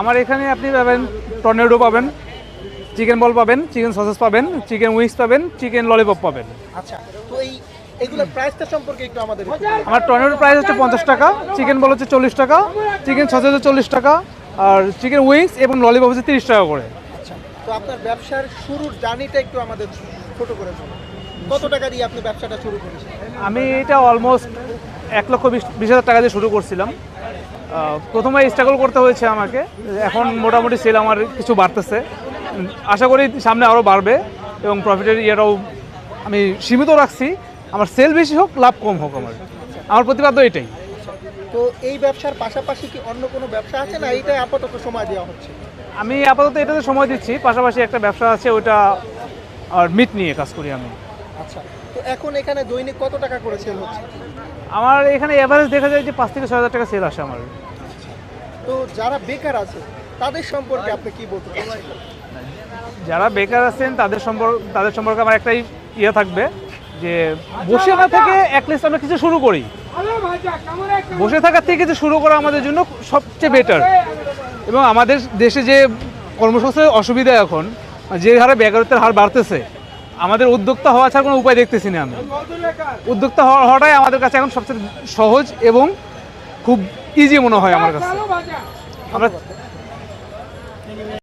আমার এখানে আপনি পাবেন টর্নেডো পাবেন চিকেন বল পাবেন চিকেন সসেস পাবেন চিকেন উইংস পাবেন চিকেন ললিপপ পাবেন। আচ্ছা তো এই এগুলোর প্রাইসটা সম্পর্কে একটু আমাদের। আমার টর্নেডোর প্রাইস হচ্ছে পঞ্চাশ টাকা চিকেন বল হচ্ছে চল্লিশ টাকা চিকেন সসেস হচ্ছে চল্লিশ টাকা আর চিকেন উইংস এবং ললিপপ হচ্ছে তিরিশ টাকা করে। আচ্ছা তো আপনার ব্যবসার শুরুর জার্নিটা একটু আমাদের ছোট করে কত টাকা দিয়ে আপনি ব্যবসাটা শুরু করেছেন? আমি এটা অলমোস্ট এক লক্ষ বিশ বিশ হাজার টাকা দিয়ে শুরু করছিলাম। প্রথমে স্ট্রাগল করতে হয়েছে আমাকে। এখন মোটামুটি সেল আমার কিছু বাড়তেছে। আশা করি সামনে আরও বাড়বে এবং প্রফিটের ইয়েটাও আমি সীমিত রাখছি। আমার সেল বেশি হোক লাভ কম হোক আমার। আমার প্রতিবাদ্য এটাই। তো এই ব্যবসার পাশাপাশি কি অন্য কোনো ব্যবসা আছে না এইটাই আপাতত সময় দেওয়া হচ্ছে? আমি আপাতত এটাতে সময় দিচ্ছি। পাশাপাশি একটা ব্যবসা আছে ওইটা আর মিট নিয়ে কাজ করি আমি। আচ্ছা তো এখন এখানে দৈনিক কত টাকা করে সেল হচ্ছে? আমার এখানে এভারেজ দেখা যায় যে পাঁচ থেকে ছয় হাজার টাকা সেল আসে আমার। তো যারা বেকার আছে তাদের সম্পর্কে আপনি কি বলতে যারা বেকার আছেন তাদের সম্পর্ক তাদের সম্পর্কে আমার একটাই ইয়ে থাকবে যে বসে না থেকে অ্যাটলিস্ট আমরা কিছু শুরু করি। বসে থাকার থেকে কিছু শুরু করা আমাদের জন্য সবচেয়ে বেটার এবং আমাদের দেশে যে কর্মসংস্থানের অসুবিধা এখন যে হারে বেকারত্বের হার বাড়তেছে আমাদের উদ্যোক্তা হওয়া ছাড়া কোনো উপায় দেখতেছি না আমি। উদ্যোক্তা হওয়া- হওয়াটাই আমাদের কাছে এখন সবচেয়ে সহজ এবং খুব ইজি মনে হয় আমার কাছে। আমরা